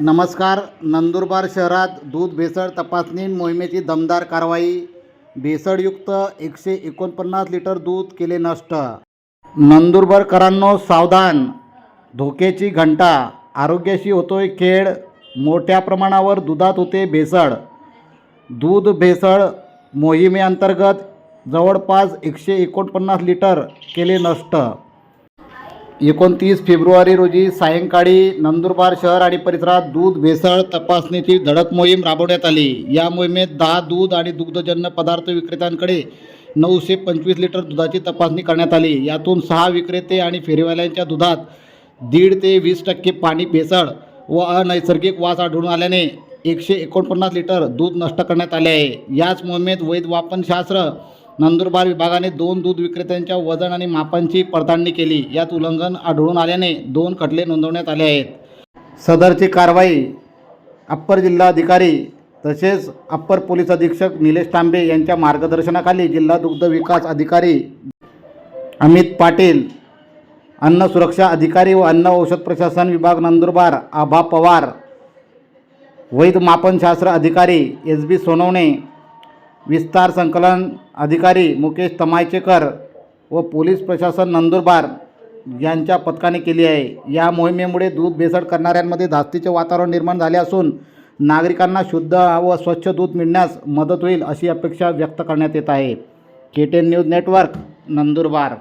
नमस्कार. नंदुरबार शहरात दूध भेसळ तपासणी मोहिमेची दमदार कारवाई. भेसळयुक्त एकशे एकोणपन्नास लिटर दूध केले नष्ट. नंदुरबारकरांनो सावधान. धोक्याची घंटा. आरोग्याशी होतोय खेळ. मोठ्या प्रमाणावर दुधात होते भेसळ. दूध भेसळ मोहिमेअंतर्गत जवळपास एकशे एकोणपन्नास लिटर केले नष्ट. एकोणतीस फेब्रुवारी रोजी सायंकाळी नंदुरबार शहर आणि परिसरात दूध भेसळ तपासणीची धडक मोहीम राबवण्यात आली. या मोहिमेत दहा दूध आणि दुग्धजन्य पदार्थ विक्रेत्यांकडे नऊशे पंचवीस लिटर दुधाची तपासणी करण्यात आली. यातून सहा विक्रेते आणि फेरीवाल्यांच्या दुधात दीड ते वीस टक्के पाणी भेसळ व अनैसर्गिक वास आढळून आल्याने एकशे एकोणपन्नास लिटर दूध नष्ट करण्यात आले आहे. याच मोहिमेत वैध वापनशास्त्र नंदुरबार विभागाने दोन दूध विक्रेत्यांच्या वजन आणि मापांची पडताळणी केली. यात उल्लंघन आढळून आल्याने दोन खटले नोंदवण्यात आले आहेत. सदरची कारवाई अप्पर जिल्हाधिकारी तसेच अप्पर पोलीस अधीक्षक निलेश तांबे यांच्या मार्गदर्शनाखाली जिल्हा दुग्ध विकास अधिकारी अमित पाटील अन्न सुरक्षा अधिकारी व अन्न औषध प्रशासन विभाग नंदुरबार आभा पवार वैध मापनशास्त्र अधिकारी एस बी सोनवणे विस्तार संकलन अधिकारी मुकेश तमायचेकर व पोलीस प्रशासन नंदुरबार यांच्या पथकाने केली आहे. या मोहिमेमुळे दूध भेसळ करणाऱ्यांमध्ये धास्तीचे वातावरण निर्माण झाले असून नागरिकांना शुद्ध व स्वच्छ दूध मिळण्यास मदत होईल अशी अपेक्षा व्यक्त करण्यात येत आहे. K ten news network Nandurbar.